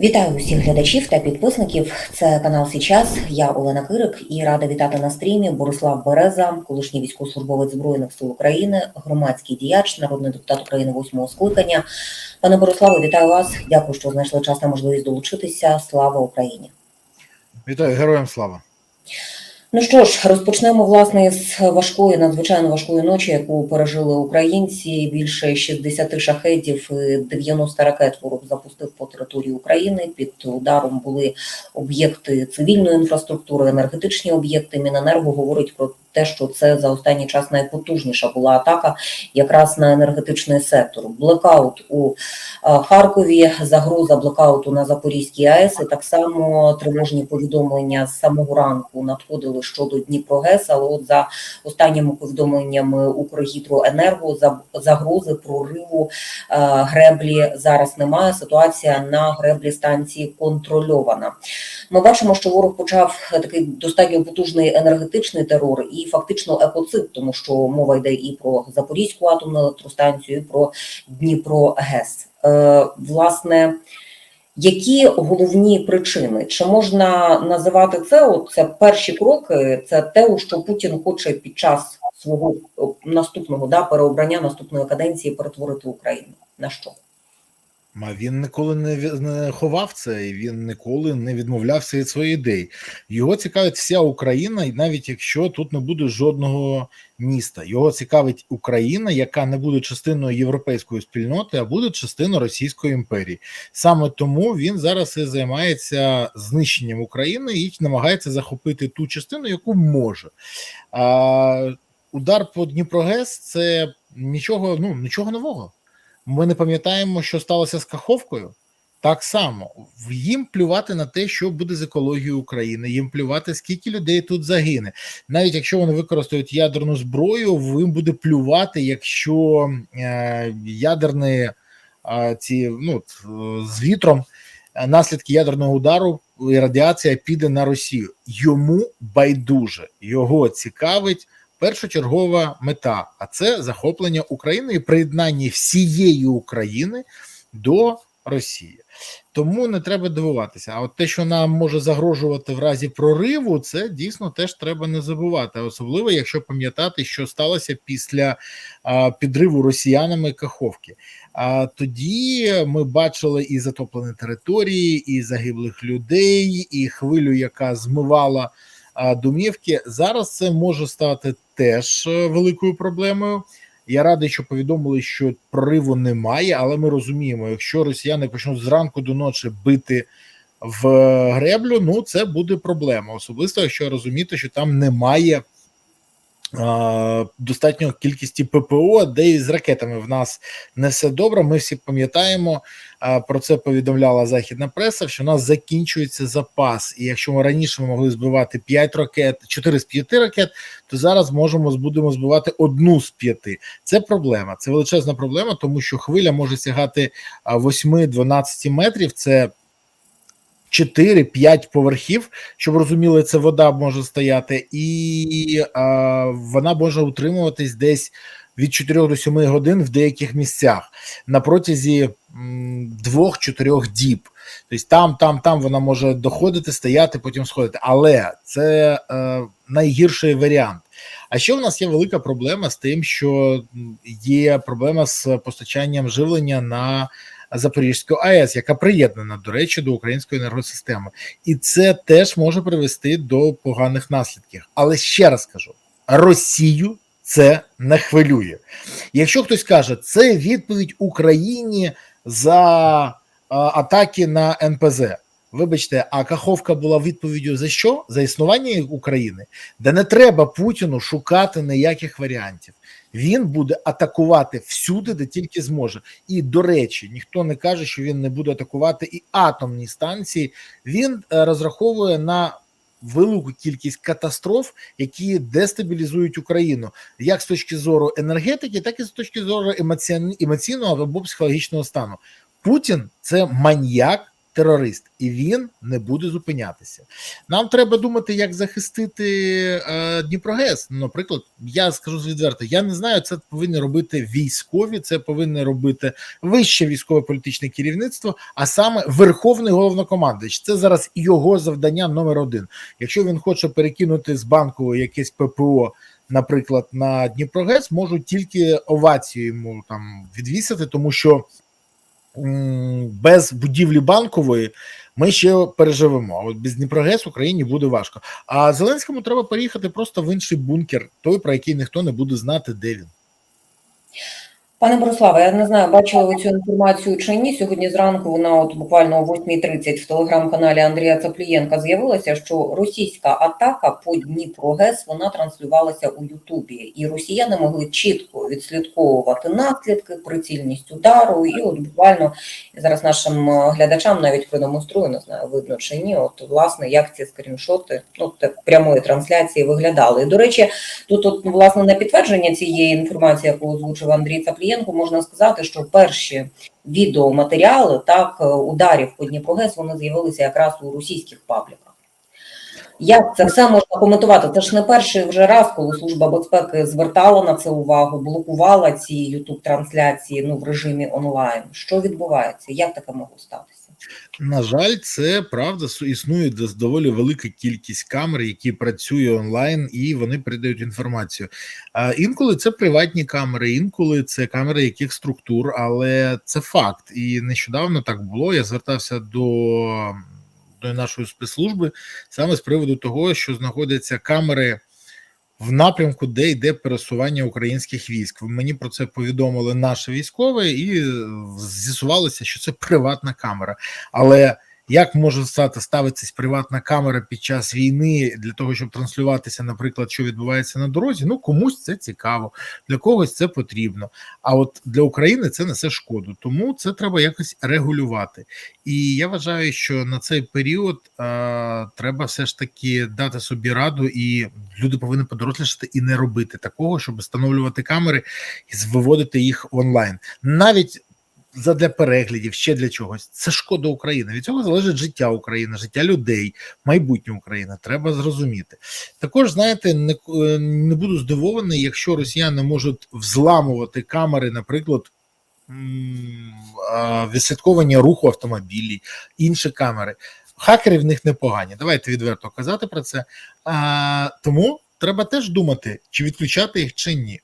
Вітаю усіх глядачів та підписників. Це канал Січас. Я Олена Кирик і рада вітати на стрімі Борислав Береза, колишній військовослужбовець збройних сил України, громадський діяч, народний депутат України восьмого скликання. Пане Бориславе, вітаю вас. Дякую, що знайшли час та можливість долучитися. Слава Україні! Вітаю, героям слава. Ну що ж, розпочнемо власне з важкої, надзвичайно важкої ночі, яку пережили українці. Більше 60 шахетів, і 90 ракет ворог запустив по території України. Під ударом були об'єкти цивільної інфраструктури, енергетичні об'єкти. Міненерго говорить про те, що це за останній час найпотужніша була атака якраз на енергетичний сектор. Блекаут у е, Харкові, загроза блекауту на Запорізькій АЕС. І так само тривожні повідомлення з самого ранку надходили щодо Дніпрогес, але от за останніми повідомленнями Укргідроенерго за загрози прориву е, греблі зараз немає. Ситуація на греблі станції контрольована. Ми бачимо, що ворог почав такий достатньо потужний енергетичний терор і фактично екоцид, тому що мова йде і про Запорізьку атомну електростанцію, і про Дніпро ГЕС. Е, власне. Які головні причини? Чи можна називати це? От це перші кроки, це те, у що Путін хоче під час свого наступного да, переобрання наступної каденції перетворити Україну на що? А він ніколи не, ховав це, і він ніколи не відмовлявся від своєї ідеї. Його цікавить вся Україна, і навіть якщо тут не буде жодного міста. Його цікавить Україна, яка не буде частиною європейської спільноти, а буде частиною Російської імперії. Саме тому він зараз і займається знищенням України і намагається захопити ту частину, яку може. А, удар по Дніпрогес це нічого, ну нічого нового. Ми не пам'ятаємо, що сталося з Каховкою. Так само їм плювати на те, що буде з екологією України, їм плювати, скільки людей тут загине. Навіть якщо вони використають ядерну зброю, їм буде плювати, якщо е, ядерні е, ці ну е, з вітром е, наслідки ядерного удару і радіація піде на Росію. Йому байдуже його цікавить першочергова мета, а це захоплення України і приєднання всієї України до Росії. Тому не треба дивуватися. А от те, що нам може загрожувати в разі прориву, це дійсно теж треба не забувати. Особливо, якщо пам'ятати, що сталося після а, підриву росіянами Каховки. А тоді ми бачили і затоплені території, і загиблих людей, і хвилю, яка змивала домівки. Зараз це може стати теж е, великою проблемою. Я радий, що повідомили, що прориву немає, але ми розуміємо, якщо росіяни почнуть зранку до ночі бити в греблю, ну це буде проблема. Особисто, якщо розуміти, що там немає а, достатньо кількості ППО, де і з ракетами в нас не все добре. Ми всі пам'ятаємо про це повідомляла західна преса, що у нас закінчується запас. І якщо ми раніше могли збивати 5 ракет, 4 з 5 ракет, то зараз можемо будемо збивати одну з п'яти. Це проблема, це величезна проблема, тому що хвиля може сягати а, 8-12 метрів. Це 4-5 поверхів, щоб розуміли, це вода може стояти, і а, вона може утримуватись десь від 4 до 7 годин в деяких місцях на протязі м, 2-4 діб. Тобто там, там, там вона може доходити, стояти, потім сходити. Але це е, найгірший варіант. А ще в нас є велика проблема з тим, що є проблема з постачанням живлення на Запорізьку АЕС, яка приєднана, до речі, до української енергосистеми, і це теж може привести до поганих наслідків. Але ще раз кажу: Росію це не хвилює. Якщо хтось каже, це відповідь Україні за атаки на НПЗ. Вибачте, а Каховка була відповіддю за що? За існування України, де не треба Путіну шукати ніяких варіантів. Він буде атакувати всюди, де тільки зможе. І до речі, ніхто не каже, що він не буде атакувати і атомні станції. Він е, розраховує на велику кількість катастроф, які дестабілізують Україну, як з точки зору енергетики, так і з точки зору емоційного або психологічного стану. Путін це маньяк терорист, і він не буде зупинятися. Нам треба думати, як захистити е, Дніпрогес. Наприклад, я скажу відверто, я не знаю, це повинні робити військові, це повинні робити вище військово-політичне керівництво, а саме Верховний головнокомандуючий. Це зараз його завдання номер один. Якщо він хоче перекинути з банку якесь ППО. Наприклад, на Дніпрогес можуть тільки овацію йому там відвісити, тому що без будівлі банкової ми ще переживемо. А от без Дніпрогес Україні буде важко. А Зеленському треба переїхати просто в інший бункер, той про який ніхто не буде знати, де він. Пане Бориславе, я не знаю, бачили ви цю інформацію чи ні. Сьогодні зранку вона от буквально о 8.30 в телеграм-каналі Андрія Цаплієнка з'явилася, що російська атака по Дніпро ГЕС вона транслювалася у Ютубі, і росіяни могли чітко відслідковувати наслідки, прицільність удару. І от буквально зараз нашим е, глядачам навіть продемонструю, не знаю, видно чи ні. От власне як ці скріншоти ну так прямої трансляції виглядали. І, до речі, тут от власне на підтвердження цієї інформації, яку озвучив Андрій Цаплієнко, можна сказати, що перші відеоматеріали так е, ударів по Дніпрогес вони з'явилися якраз у російських пабліках. Як це все можна коментувати? Це ж не перший вже раз, коли служба безпеки звертала на це увагу, блокувала ці ютуб трансляції ну в режимі онлайн. Що відбувається? Як таке могло статися? На жаль, це правда. Існує доволі велика кількість камер, які працюють онлайн, і вони передають інформацію. А інколи це приватні камери, інколи це камери яких структур, але це факт. І нещодавно так було. Я звертався до, до нашої спецслужби саме з приводу того, що знаходяться камери. В напрямку, де йде пересування українських військ, мені про це повідомили наші військові, і е, з'ясувалося, що це приватна камера. Але як може стати ставитися приватна камера під час війни для того, щоб транслюватися, наприклад, що відбувається на дорозі? Ну комусь це цікаво, для когось це потрібно. А от для України це несе шкоду, тому це треба якось регулювати. І я вважаю, що на цей період е, треба все ж таки дати собі раду, і люди повинні подорослішати і не робити такого, щоб встановлювати камери і виводити їх онлайн, навіть задля переглядів, ще для чогось. Це шкода України. Від цього залежить життя України, життя людей, майбутнє України. Треба зрозуміти. Також знаєте, не, е, не буду здивований, якщо росіяни можуть взламувати камери, наприклад. Відслідковування руху автомобілів, інші камери. Хакери в них непогані. Давайте відверто казати про це. А, тому треба теж думати, чи відключати їх, чи ні.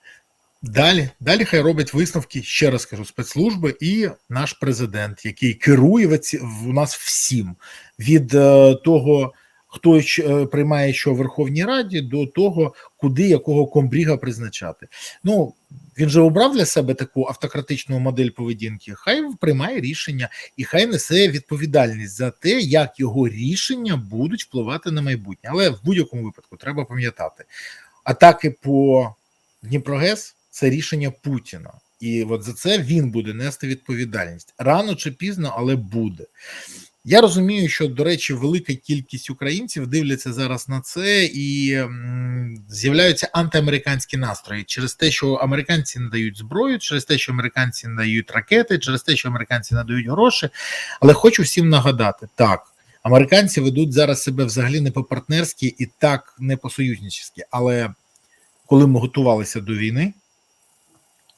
Далі, далі хай роблять висновки, ще раз кажу, спецслужби і наш президент, який керує в нас всім від е, того, хто е, приймає що в Верховній Раді, до того, куди якого комбріга призначати. Ну він же обрав для себе таку автократичну модель поведінки. Хай приймає рішення і хай несе відповідальність за те, як його рішення будуть впливати на майбутнє. Але в будь-якому випадку треба пам'ятати, атаки по Дніпрогес це рішення Путіна. І от за це він буде нести відповідальність рано чи пізно, але буде. Я розумію, що, до речі, велика кількість українців дивляться зараз на це і з'являються антиамериканські настрої через те, що американці надають зброю, через те, що американці надають ракети, через те, що американці надають гроші. Але хочу всім нагадати: так, американці ведуть зараз себе взагалі не по-партнерськи і так не по-союзнически. Але коли ми готувалися до війни,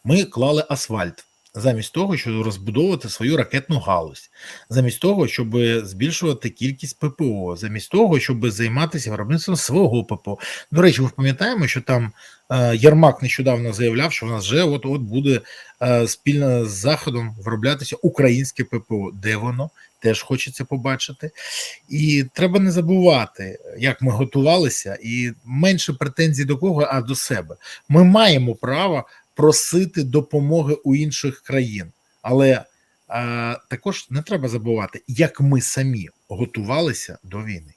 ми клали асфальт замість того, щоб розбудовувати свою ракетну галузь, замість того, щоб збільшувати кількість ППО, замість того, щоб займатися виробництвом свого ППО. До речі, ми пам'ятаємо, що там е, Єрмак нещодавно заявляв, що в нас вже от от буде е, спільно з заходом вироблятися українське ППО. Де воно? Теж хочеться побачити, і треба не забувати, як ми готувалися, і менше претензій до кого, а до себе. Ми маємо право просити допомоги у інших країн, але е, також не треба забувати, як ми самі готувалися до війни.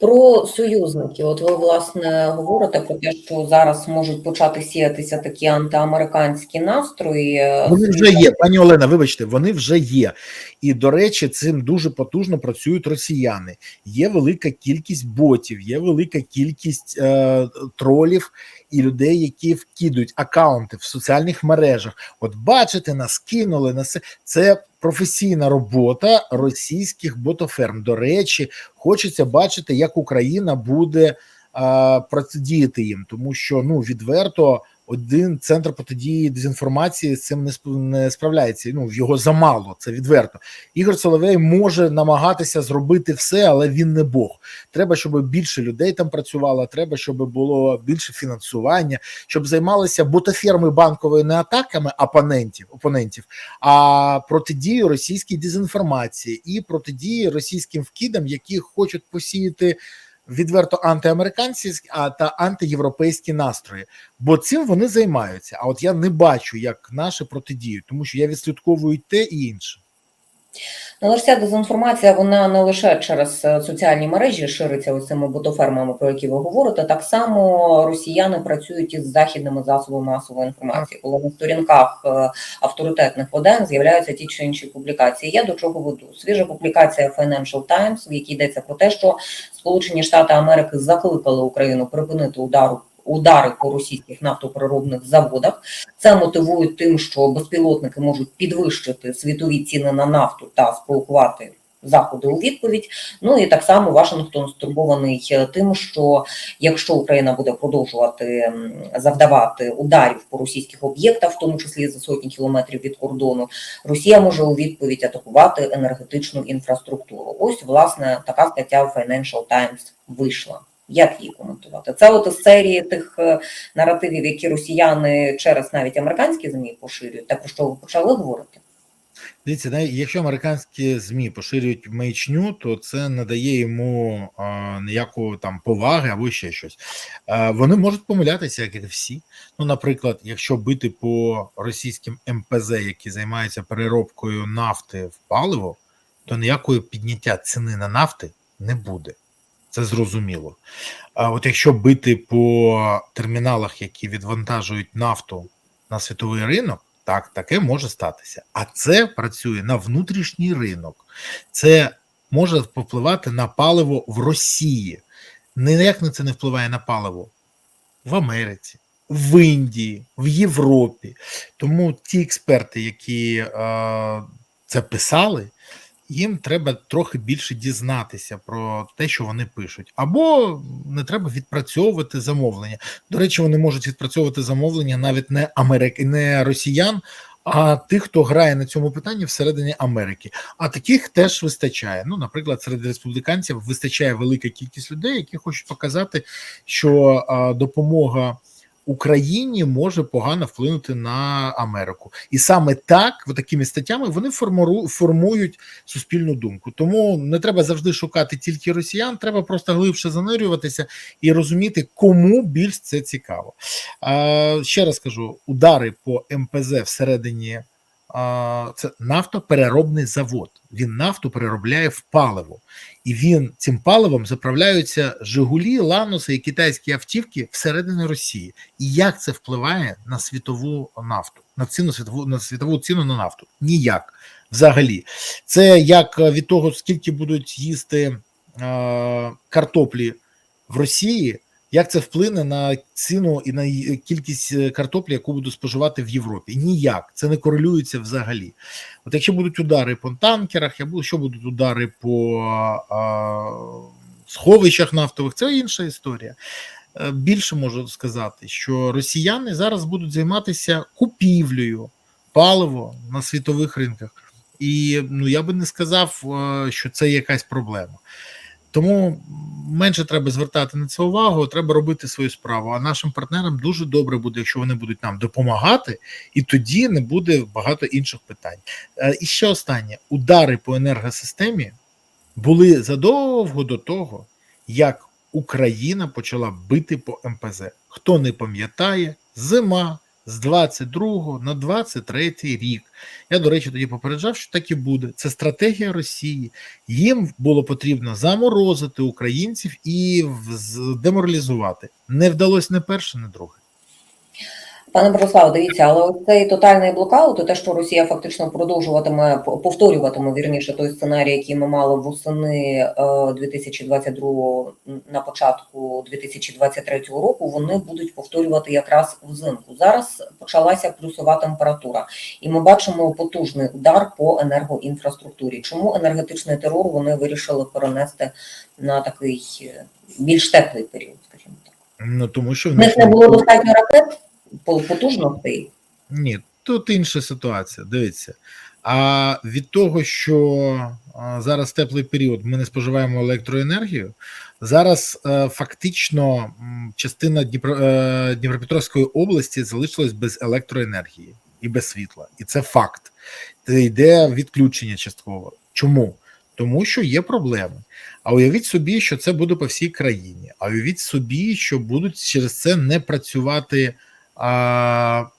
Про союзників, от ви власне говорите про те, що зараз можуть почати сіятися такі антиамериканські настрої. Вони вже є, пані Олена. Вибачте, вони вже є. І до речі, цим дуже потужно працюють росіяни. Є велика кількість ботів, є велика кількість е, тролів і людей, які вкидують акаунти в соціальних мережах. От бачите, нас кинули на це. Професійна робота російських ботоферм. До речі, хочеться бачити, як Україна буде а, протидіяти їм, тому що ну відверто один центр протидії дезінформації з цим не справляється. Ну його замало. Це відверто. Ігор Соловей може намагатися зробити все, але він не Бог. Треба, щоб більше людей там працювало. Треба, щоб було більше фінансування, щоб займалися ботоферми банкової не атаками опонентів, опонентів, а протидією російській дезінформації і протидії російським вкидам, які хочуть посіяти відверто антиамериканські та антиєвропейські настрої. Бо цим вони займаються. А от я не бачу, як наші протидіють, тому що я відслідковую те і інше. Ну, але ж ця дезінформація, вона не лише через е, соціальні мережі шириться ось цими ботофермами, про які ви говорите. Так само росіяни працюють із західними засобами масової інформації, коли на сторінках е, авторитетних видань з'являються ті чи інші публікації. Я до чого веду? Свіжа публікація Financial Times, в якій йдеться про те, що Сполучені Штати Америки закликали Україну припинити удару. Удари по російських нафтопереробних заводах це мотивують тим, що безпілотники можуть підвищити світові ціни на нафту та спровокувати заходи у відповідь. Ну і так само Вашингтон стурбований е, тим, що якщо Україна буде продовжувати завдавати ударів по російських об'єктах, в тому числі за сотні кілометрів від кордону, Росія може у відповідь атакувати енергетичну інфраструктуру. Ось власне така стаття в Financial Times вийшла. Як її коментувати? Це от із серії тих е, наративів, які росіяни через навіть американські ЗМІ поширюють, те про що ви почали говорити. Дивіться, якщо американські змі поширюють маячню, то це не дає йому а, ніякої там поваги або ще щось. А, вони можуть помилятися, як і всі. Ну, наприклад, якщо бити по російським МПЗ, які займаються переробкою нафти в паливо, то ніякої підняття ціни на нафти не буде. Це зрозуміло. А от якщо бити по терміналах, які відвантажують нафту на світовий ринок. Так, таке може статися. А це працює на внутрішній ринок. Це може впливати на паливо в Росії. Ніяк на це не впливає на паливо в Америці, в Індії, в Європі. Тому ті експерти, які е, це писали, їм треба трохи більше дізнатися про те, що вони пишуть, або не треба відпрацьовувати замовлення. До речі, вони можуть відпрацьовувати замовлення навіть не Америк... не росіян, а тих, хто грає на цьому питанні всередині Америки. А таких теж вистачає. Ну, наприклад, серед республіканців вистачає велика кількість людей, які хочуть показати, що допомога. Україні може погано вплинути на Америку, і саме так, такими статтями, вони формують суспільну думку. Тому не треба завжди шукати тільки росіян, треба просто глибше занурюватися і розуміти, кому більш це цікаво. Ще раз кажу: удари по МПЗ всередині це нафтопереробний завод. Він нафту переробляє в паливо, і він цим паливом заправляються Жигулі, Лануси і китайські автівки всередині Росії. І як це впливає на світову нафту, на ціну світову на світову ціну на нафту? Ніяк взагалі. Це як від того, скільки будуть їсти е, картоплі в Росії. Як це вплине на ціну і на кількість е, картоплі, яку буду споживати в Європі? Ніяк це не корелюється взагалі. От якщо будуть удари по танкерах, якщо будуть удари по а, сховищах нафтових, це інша історія. Е, Більше можу сказати, що росіяни зараз будуть займатися купівлею палива на світових ринках, і ну я би не сказав, е, що це якась проблема. Тому менше треба звертати на це увагу, треба робити свою справу. А нашим партнерам дуже добре буде, якщо вони будуть нам допомагати, і тоді не буде багато інших питань. Е, І ще останнє: удари по енергосистемі були задовго до того, як Україна почала бити по МПЗ. Хто не пам'ятає, зима з 22 на 23 рік. Я, до речі, тоді попереджав, що так і буде. Це стратегія Росії. Їм було потрібно заморозити українців і деморалізувати. Не вдалося не перше, не друге. Пане Бориславе, дивіться, але ось цей тотальний блокаут, і те, що Росія фактично продовжуватиме повторюватиме вірніше той сценарій, який ми мали восени е, 2022 на початку 2023 року, вони будуть повторювати якраз взимку. Зараз почалася плюсова температура, і ми бачимо потужний удар по енергоінфраструктурі. Чому енергетичний терор вони вирішили перенести на такий е, більш теплий період? Скажімо так, Ну тому що в них не було достатньо ракет потужностей. Ні, тут інша ситуація. Дивіться. А від того, що зараз теплий період, ми не споживаємо електроенергію. Зараз е, фактично частина е, Дніпропетровської області залишилась без електроенергії і без світла. І це факт. Це йде відключення частково. Чому? Тому що є проблеми. А уявіть собі, що це буде по всій країні. А уявіть собі, що будуть через це не працювати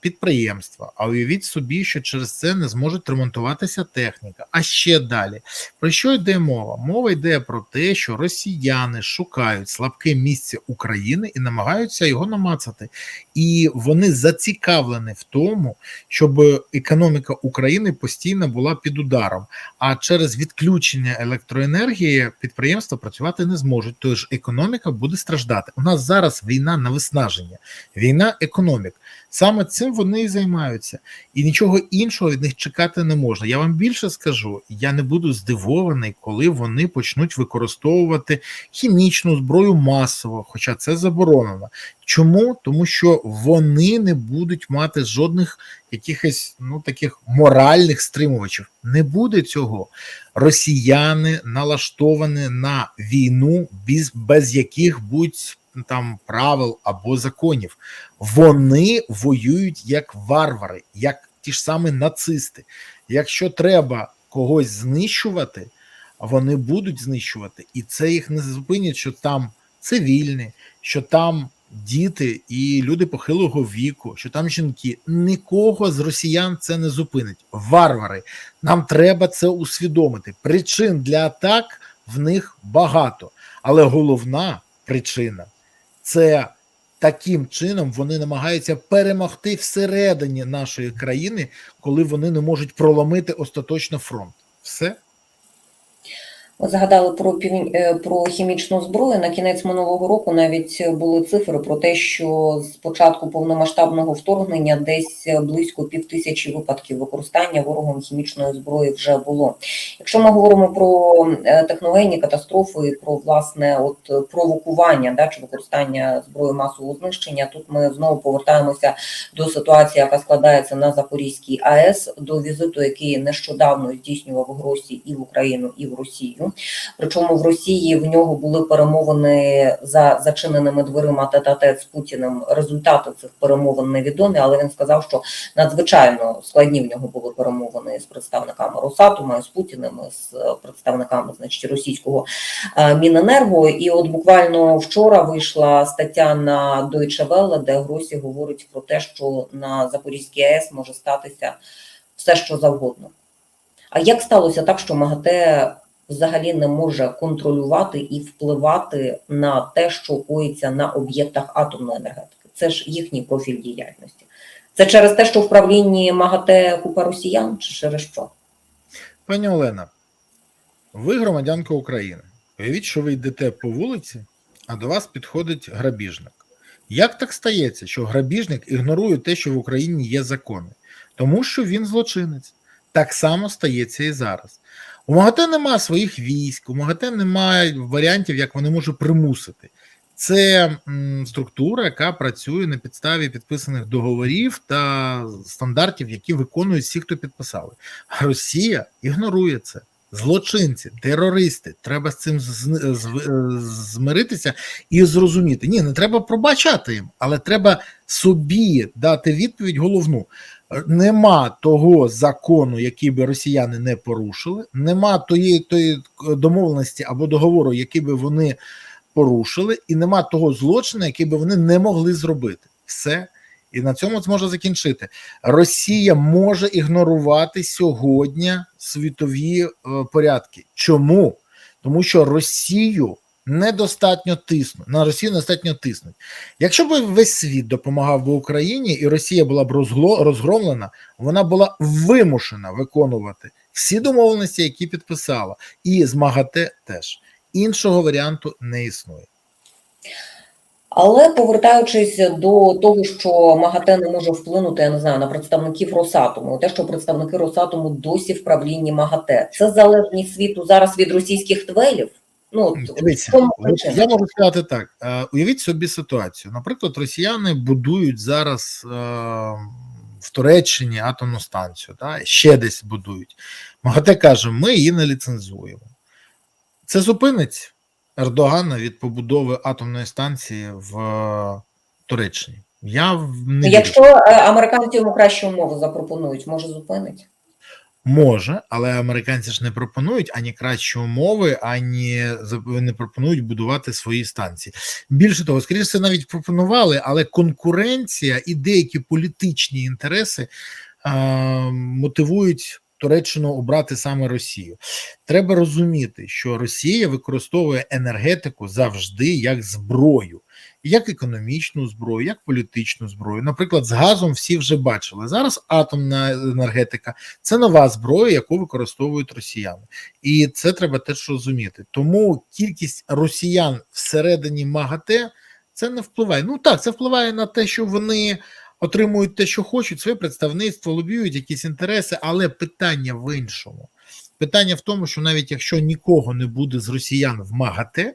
підприємства. А уявіть собі, що через це не зможуть ремонтуватися техніка. А ще далі. Про що йде мова? Мова йде про те, що росіяни шукають слабке місце України і намагаються його намацати. І вони зацікавлені в тому, щоб економіка України постійно була під ударом. А через відключення електроенергії підприємства працювати не зможуть. Тож економіка буде страждати. У нас зараз війна на виснаження, війна економік. Саме цим вони і займаються, і нічого іншого від них чекати не можна. Я вам більше скажу, я не буду здивований, коли вони почнуть використовувати хімічну зброю масово, хоча це заборонено. Чому? Тому що вони не будуть мати жодних якихось ну таких моральних стримувачів. Не буде цього. Росіяни налаштовані на війну без, без яких будь там правил або законів. Вони воюють як варвари, як ті ж самі нацисти. Якщо треба когось знищувати, вони будуть знищувати, і це їх не зупинить, що там цивільні, що там діти і люди похилого віку, що там жінки. Нікого з росіян це не зупинить. Варвари. Нам треба це усвідомити. Причин для атак в них багато, але головна причина це таким чином вони намагаються перемогти всередині нашої країни, коли вони не можуть проломити остаточно фронт. Все. Згадали про півні- е, про хімічну зброю. На кінець минулого року навіть були цифри про те, що з початку повномасштабного вторгнення десь близько півтисячі випадків використання ворогом хімічної зброї вже було. Якщо ми говоримо про е, техногенні катастрофи, і про власне от провокування да, чи використання зброї масового знищення, тут ми знову повертаємося до ситуації, яка складається на Запорізькій АЕС, до візиту, який нещодавно здійснював гості і в Україну, і в Росію. Причому в Росії в нього були перемовини за зачиненими дверима тет-а-тет з Путіним. Результати цих перемовин невідомі, але він сказав, що надзвичайно складні в нього були перемовини з представниками Росатома, з Путіним, з представниками значить російського е, Міненерго. І от буквально вчора вийшла стаття на Deutsche Welle, де Гросі говорить про те, що на Запорізькій АЕС може статися все, що завгодно. А як сталося так, що МАГАТЕ взагалі не може контролювати і впливати на те, що коїться на об'єктах атомної енергетики? Це ж їхній профіль діяльності. Це через те, що в правлінні МАГАТЕ купа росіян, чи через що? Пані Олена, ви громадянка України. Уявіть, що ви йдете по вулиці, а до вас підходить грабіжник. Як так стається, що грабіжник ігнорує те, що в Україні є закони? Тому що він злочинець. Так само стається і зараз. У МАГАТЕ немає своїх військ, у МАГАТЕ немає варіантів, як вони можуть примусити. Це структура, яка працює на підставі підписаних договорів та стандартів, які виконують всі, хто підписали. Росія ігнорує це. Злочинці, терористи. Треба з цим змиритися і зрозуміти. Ні, не треба пробачати їм, але треба собі дати відповідь головну. Нема того закону, який би росіяни не порушили, нема тої, тої домовленості або договору, який би вони порушили, і нема того злочину, який би вони не могли зробити. Все. І на цьому зможе закінчити. Росія може ігнорувати сьогодні світові е, порядки. Чому? Тому що Росію недостатньо тиснуть. На Росію недостатньо тиснуть. Якщо б весь світ допомагав би Україні, і Росія була б розгло, розгромлена, вона була вимушена виконувати всі домовленості, які підписала, і з МАГАТЕ теж іншого варіанту не існує. Але повертаючись до того, що МАГАТЕ не може вплинути, я не знаю, на представників Росатому, те, що представники Росатому досі в правлінні МАГАТЕ, це залежність світу зараз від російських твелів. Ну Дивіться, я можу сказати так: е, уявіть собі ситуацію. Наприклад, росіяни будують зараз е, в Туреччині атомну станцію, та, ще десь будують. МАГАТЕ каже, ми її не ліцензуємо. Це зупинить Ердогана від побудови атомної станції в е, Туреччині. Я не. Якщо американці йому кращі умови запропонують, може зупинить? Може, але американці ж не пропонують ані кращі умови, ані не пропонують будувати свої станції. Більше того, скоріше все навіть пропонували, але конкуренція і деякі політичні інтереси е, мотивують Туреччину обрати саме Росію. Треба розуміти, що Росія використовує енергетику завжди як зброю. Як економічну зброю, як політичну зброю. Наприклад, з газом всі вже бачили. Зараз атомна енергетика це нова зброя, яку використовують росіяни, і це треба теж розуміти. Тому кількість росіян всередині МАГАТЕ це не впливає. Ну так, це впливає на те, що вони отримують те, що хочуть, своє представництво, лобіюють якісь інтереси, але питання в іншому. Питання в тому, що навіть якщо нікого не буде з росіян в МАГАТЕ,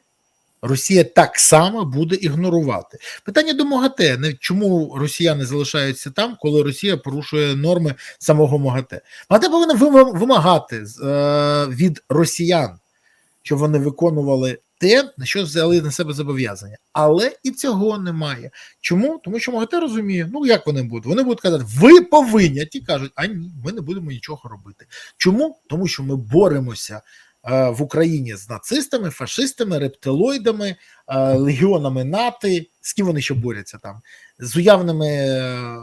Росія так само буде ігнорувати. Питання до МАГАТЕ, не чому росіяни залишаються там, коли Росія порушує норми самого МАГАТЕ. МАГАТЕ повинна вимагати е, від росіян, щоб вони виконували те, на що взяли на себе зобов'язання. Але і цього немає. Чому? Тому що МАГАТЕ розуміє, ну як вони будуть? Вони будуть казати, ви повинні, а ті кажуть, а ні, ми не будемо нічого робити. Чому? Тому що ми боремося в Україні з нацистами, фашистами, рептилоїдами, е, легіонами НАТО, з ким вони ще борються там, з уявними, е,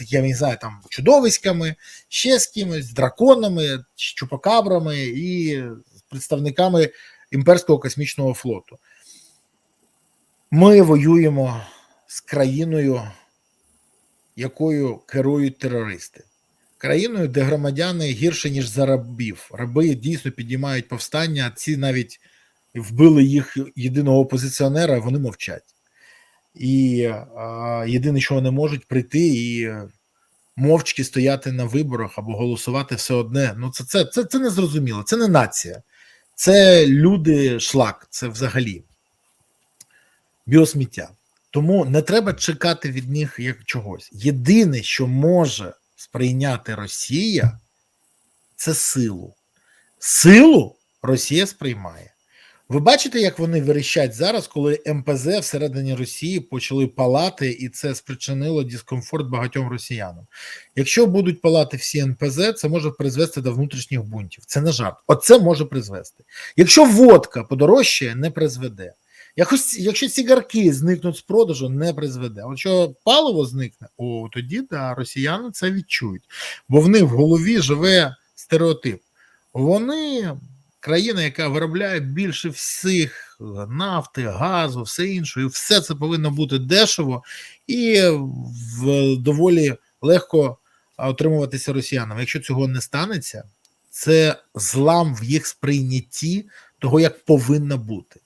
я не знаю, там чудовиськами, ще з кимось, драконами, чупакабрами і представниками імперського космічного флоту. Ми воюємо з країною, якою керують терористи країною, де громадяни гірше, ніж за рабів. Раби дійсно піднімають повстання, ці навіть вбили їх єдиного опозиціонера, вони мовчать. І а, єдине, що вони можуть прийти і мовчки стояти на виборах або голосувати все одне. Ну, це, це, це, це не зрозуміло, це не нація, це люди шлак, це взагалі біосміття. Тому не треба чекати від них як чогось. Єдине, що може сприйняти Росія, це силу. Силу Росія сприймає. Ви бачите, як вони верещать зараз, коли МПЗ всередині Росії почали палати, і це спричинило дискомфорт багатьом росіянам. Якщо будуть палати всі НПЗ, це може призвести до внутрішніх бунтів. Це не жарт. Оце може призвести. Якщо водка подорожчає, не призведе. Якось, якщо цигарки зникнуть з продажу, не призведе. Якщо паливо зникне, о, тоді да, росіяни це відчують, бо в них в голові живе стереотип. Вони країна, яка виробляє більше всіх нафти, газу, все інше, і все це повинно бути дешево і в доволі легко отримуватися росіянам. Якщо цього не станеться, це злам в їх сприйнятті того, як повинно бути.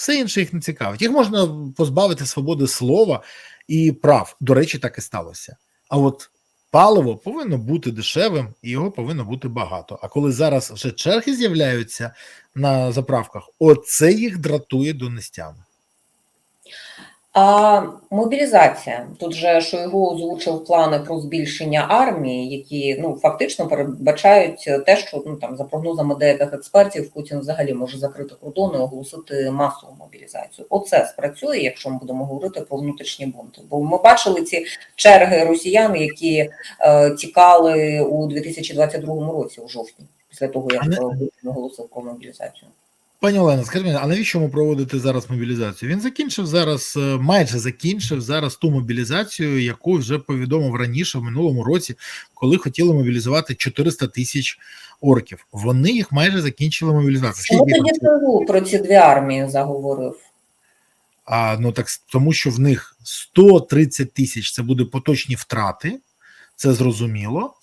Все інше їх не цікавить. Їх можна позбавити свободи слова і прав. До речі, так і сталося. А от паливо повинно бути дешевим і його повинно бути багато. А коли зараз вже черги з'являються на заправках, оце їх дратує до нестями. А мобілізація тут же Шойгу озвучив плани про збільшення армії, які ну фактично передбачають те, що ну там за прогнозами деяких експертів Путін взагалі може закрити кордони, і оголосити масову мобілізацію. Оце спрацює, якщо ми будемо говорити про внутрішні бунти. Бо ми бачили ці черги росіян, які е, тікали у 2022 році, у жовтні, після того як Путін оголосив про мобілізацію. Пані Олена, скажіть мені, а навіщо йому проводити зараз мобілізацію? Він закінчив зараз, е, майже закінчив зараз ту мобілізацію, яку вже повідомив раніше в минулому році, коли хотіли мобілізувати 400 тисяч орків. Вони їх майже закінчили мобілізацію. Скільки тоді там? Про ці дві армії заговорив? А ну так тому, що в них 130 тисяч це буде поточні втрати, це зрозуміло.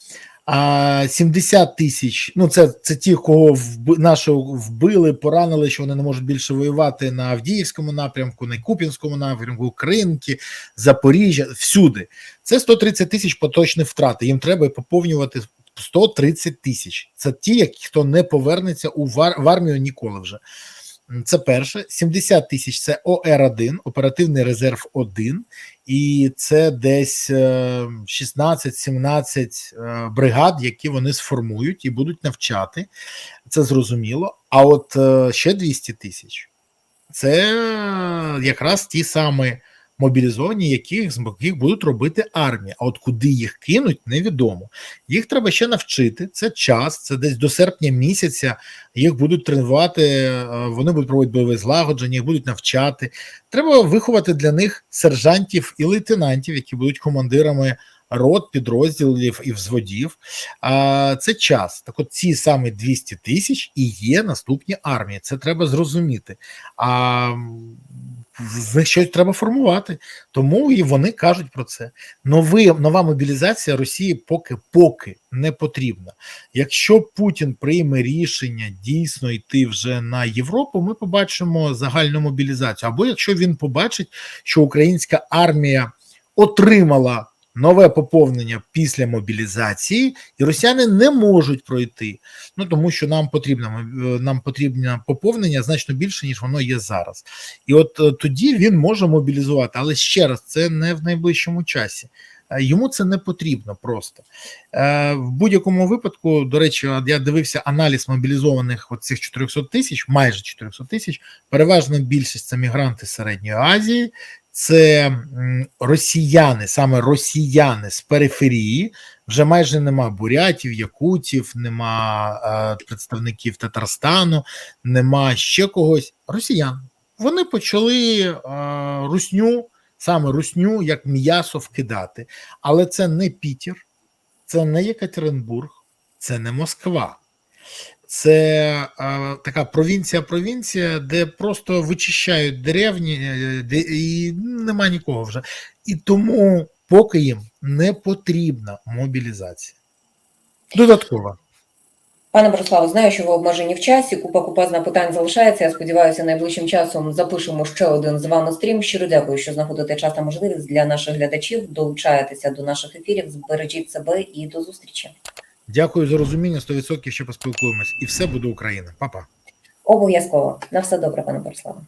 А 70 тисяч, ну це, це ті, кого вби, нашого вбили, поранили, що вони не можуть більше воювати на Авдіївському напрямку, на Куп'янському напрямку, Кринки, Запоріжжя, всюди. Це 130 тисяч поточних втрат. Їм треба поповнювати 130 тисяч. Це ті, хто не повернеться у в армію ніколи вже. Це перше, 70 тисяч це ОР-1, оперативний резерв 1, і це десь е, 16-17 е, бригад, які вони сформують і будуть навчати. Це зрозуміло. А от е, ще 200 тисяч це е, якраз ті самі мобілізовані, яких з яких будуть робити армія. А от куди їх кинуть, невідомо. Їх треба ще навчити. Це час, це десь до серпня місяця. Їх будуть тренувати, е, вони будуть проводити бойове злагодження, їх будуть навчати. Треба виховати для них сержантів і лейтенантів, які будуть командирами рот, підрозділів і взводів. А це час. Так, от ці саме 200 тисяч і є наступні армії. Це треба зрозуміти. А з них щось треба формувати. Тому і вони кажуть про це. Нови, нова мобілізація Росії поки поки не потрібна. Якщо Путін прийме рішення дійсно йти вже на Європу, ми побачимо загальну мобілізацію. Або якщо він побачить, що українська армія отримала нове поповнення після мобілізації, і росіяни не можуть пройти. Ну тому що нам потрібно е, нам потрібне поповнення значно більше, ніж воно є зараз. І от е, тоді він може мобілізувати, але ще раз, це не в найближчому часі. Е, Йому це не потрібно просто в будь-якому випадку. До речі, я дивився аналіз мобілізованих от цих 400 тисяч, майже 400 тисяч. Переважна більшість це мігранти середньої Азії, це росіяни, саме росіяни з периферії. Вже майже нема бурятів, якутів, нема е, представників Татарстану, нема ще когось. Росіян. Вони почали е, русню, саме русню, як м'ясо вкидати. Але це не Пітер, це не Єкатеринбург, це не Москва. Це е, така провінція-провінція, де просто вичищають деревні, е, де, і нема нікого вже. І тому поки їм не потрібна мобілізація. Додаткова. Пане Бориславе, знаю, що ви обмежені в часі. Купа купа питань залишається. Я сподіваюся, найближчим часом запишемо ще один з вами стрім. Щиро дякую, що знаходите час та можливість для наших глядачів. Долучаєтеся до наших ефірів. Збережіть себе і до зустрічі. Дякую за розуміння. 100% ще поспілкуємось. І все буде Україна. Па-па. Обов'язково на все добре, пане Бориславе.